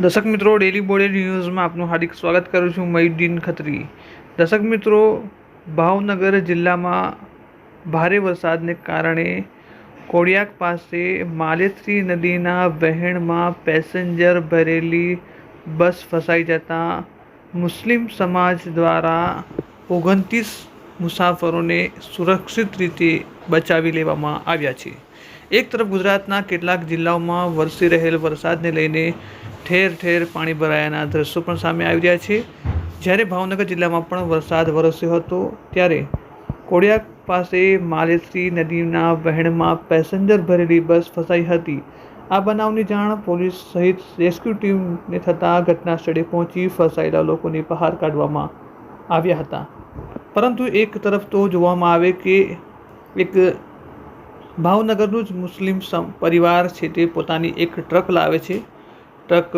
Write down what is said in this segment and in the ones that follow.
દર્શક મિત્રો ડેલી બોડે ન્યૂઝમાં આપનું હાર્દિક સ્વાગત કરું છું મયુદ્દીન ખત્રી. દર્શક મિત્રો, ભાવનગર જિલ્લામાં ભારે વરસાદને કારણે કોડિયાક પાસે માલેત્રી નદીના વહેણમાં પેસેન્જર ભરેલી બસ ફસાઈ જતાં મુસ્લિમ સમાજ દ્વારા ઓગણત્રીસ મુસાફરોને સુરક્ષિત રીતે બચાવી લેવામાં આવ્યા છે. એક તરફ ગુજરાતના કેટલાક જિલ્લાઓમાં વરસી રહેલ વરસાદને લઈને ઠેર ઠેર પાણી ભરાયાના દ્રશ્યો પણ સામે આવી રહ્યા છે. જ્યારે ભાવનગર જિલ્લામાં પણ વરસાદ વરસ્યો હતો, ત્યારે કોડિયાક પાસે માલેશ્રી નદીના વહેણમાં પેસેન્જર ભરેલી બસ ફસાઈ હતી. આ બનાવની જાણ પોલીસ સહિત રેસ્ક્યુ ટીમને થતાં ઘટના સ્થળે પહોંચી ફસાયેલા લોકોને બહાર કાઢવામાં આવ્યા હતા. પરંતુ એક તરફ તો જોવામાં આવે કે એક ભાવનગરનું જ મુસ્લિમ પરિવાર છે તે પોતાની એક ટ્રક લાવે છે. ટ્રક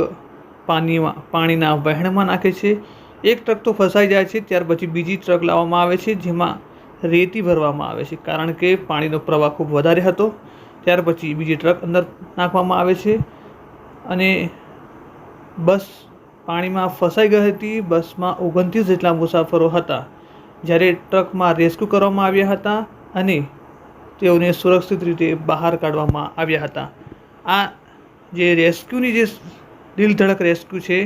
પાણીમાં, પાણીના વહેણમાં નાખે છે. એક ટ્રક તો ફસાઈ જાય છે, ત્યાર પછી બીજી ટ્રક લાવવામાં આવે છે, જેમાં રેતી ભરવામાં આવે છે. કારણ કે પાણીનો પ્રવાહ ખૂબ વધારે હતો, ત્યાર પછી બીજી ટ્રક અંદર નાખવામાં આવે છે. અને બસ પાણીમાં ફસાઈ ગઈ હતી, બસમાં ઓગણત્રીસ જેટલા મુસાફરો હતા, જ્યારે ટ્રકમાં રેસ્ક્યુ કરવામાં આવ્યા હતા અને તેઓને સુરક્ષિત રીતે બહાર કાઢવામાં આવ્યા હતા. આ જે રેસ્ક્યુની જે દિલધડક રેસ્ક્યુ છે,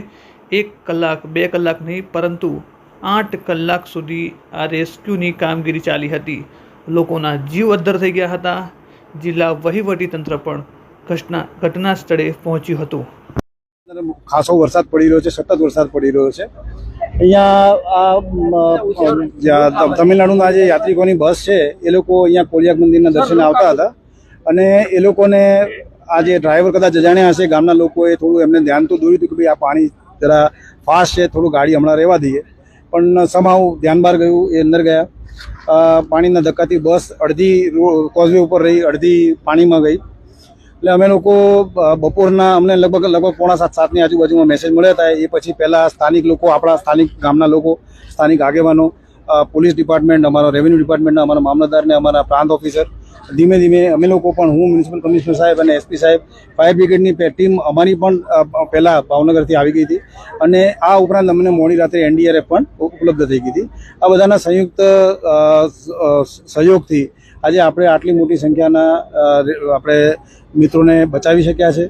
એક કલાક, બે કલાક નહીં, પરંતુ આઠ કલાક સુધી આ રેસ્ક્યુની કામગીરી ચાલી હતી. લોકોના જીવ અદ્ધર થઈ ગયા હતા. જિલ્લા વહીવટીતંત્ર પણ ઘટના ઘટના સ્થળે પહોંચ્યું હતું. ખાસો વરસાદ પડી રહ્યો છે, સતત વરસાદ પડી રહ્યો છે. અહીંયા તમિલનાડુના જે યાત્રિકોની બસ છે, એ લોકો અહીંયા કોલિયાક મંદિરના દર્શન આવતા હતા. અને એ લોકોને આ જે ડ્રાઈવર કદાચ અજાણ્યા હશે, ગામના લોકોએ થોડું એમને ધ્યાન તો દોર્યું હતું કે ભાઈ આ પાણી જરા ફાસ્ટ છે, થોડું ગાડી હમણાં રહેવા દઈએ. પણ સમાવ ધ્યાન બહાર ગયું, એ અંદર ગયા. પાણીના ધક્કાથી બસ અડધી કોઝવે ઉપર રહી, અડધી પાણીમાં ગઈ. એટલે અમે લોકો બપોરના, અમને લગભગ લગભગ પોણા સાત, સાતની આજુબાજુમાં મેસેજ મળ્યા હતા. એ પછી પહેલાં સ્થાનિક લોકો, આપણા સ્થાનિક ગામના લોકો, સ્થાનિક આગેવાનો પોલીસ ડિપાર્ટમેન્ટ અમારા રેવન્યુ ડિપાર્ટમેન્ટના અમારા મામલતદારને, અમારા પ્રાંત ઓફિસર ધીમે ધીમે અમે લોકો પણ હું મ્યુનિસિપલ કમિશનર સાહેબ અને એસપી સાહેબ, ફાયર બ્રિગેડની ટીમ અમારી પણ પહેલાં ભાવનગરથી આવી ગઈ હતી અને આ ઉપરાંત અમને મોડી રાત્રે એનડીઆરએફ પણ ઉપલબ્ધ થઈ ગઈ હતી. આ બધાના સંયુક્ત સહયોગથી આજે આપણે આટલી મોટી સંખ્યાના આપણે મિત્રોને બચાવી શક્યા છે.